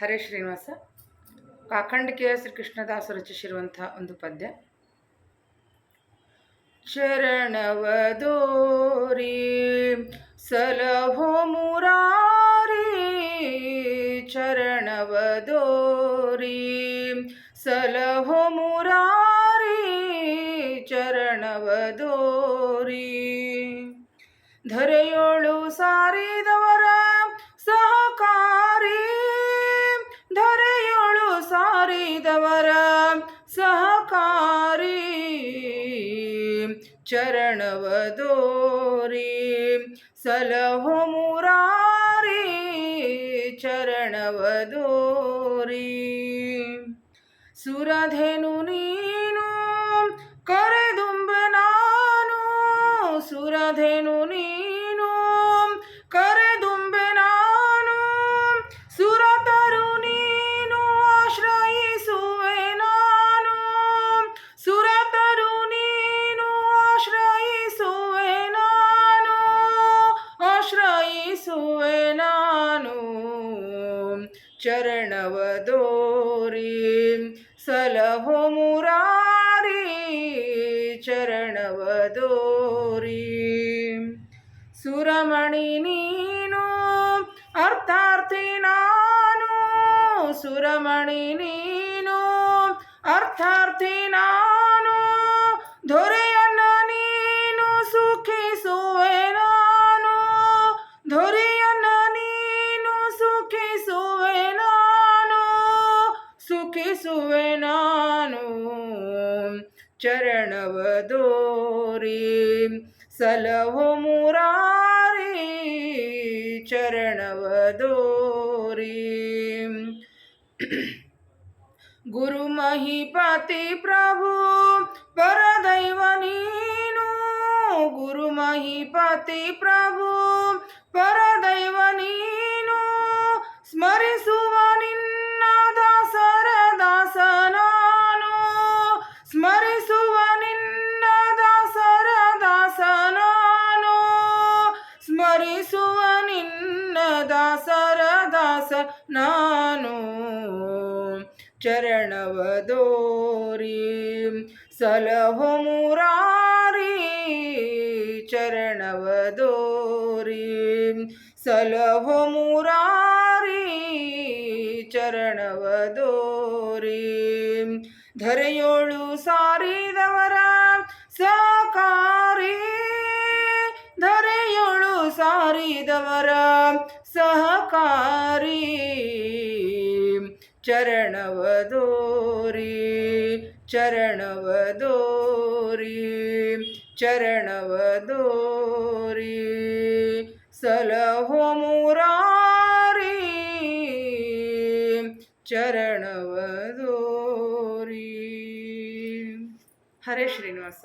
ಹರೇ ಶ್ರೀನಿವಾಸ. ಕಾಕಂಡಿಕೆಯ ಶ್ರೀಕೃಷ್ಣದಾಸ ರಚಿಸಿರುವಂತಹ ಒಂದು ಪದ್ಯ. ಚರಣವದೋರಿ ಸಲಹೋ ಮುರಾರಿ ಚರಣವದೋರಿ ಸಲಹೋ ಮುರಾರಿ ಚರಣವದೋರಿ ಧರೆಯೋಳು ಸಾರಿದವರ ಸಾರಿದವರ ಸಹಕಾರಿ ಚರಣವದೋರಿ ಸಲಹೋ ಮುರಾರಿ ಚರಣವದೋರಿ ಸುರಧೇನು ಚರಣವದೋರಿ ಸಲಹೋ ಮುರಾರಿ ಚರಣವದೋರಿ ಸುರಮಣಿ ನೀನು ಅರ್ಥಾರ್ಥಿ ನಾನು ಸುರಮಣಿ ನೀನು ಅರ್ಥಾರ್ಥಿ ನಾನು ದೊರೆಯನ್ನ ನೀನು ಸುಖಿಸುವೆ ನಾನು ದೊರೆಯನ್ನ ಸುಖಿಸುವೆ ನಾನು ಚರಣವದೋರಿ ಸಲಹೋ ಮುರಾರಿ ಚರಣವದೋರಿ ಗುರು ಮಹಿಪತಿ ಪ್ರಭು ಪರದೈವ ನೀನು ಗುರು ಮಹಿಪತಿ ಪ್ರಭು ಸ್ಮರಿಸುವ ನಿನ್ನ ದಾಸರ ದಾಸ ನಾನು. ಚರಣವದೋರಿ ಸಲಹೋ ಮುರಾರಿ ಚರಣವದೋರಿ ಸಲಹೋ ಮುರಾರಿ ಚರಣವದೋರಿ. ಧರೆಯೋಳು ಸಾರಿದವರ ಸಹಕಾರಿ ಚರಣವದೋರಿ ಚರಣವದೋರಿ ಚರಣವದೋರಿ. ಸಲಹೋ ಮುರಾರಿ ಚರಣವದೋರಿ. ಹರೇ ಶ್ರೀನಿವಾಸ.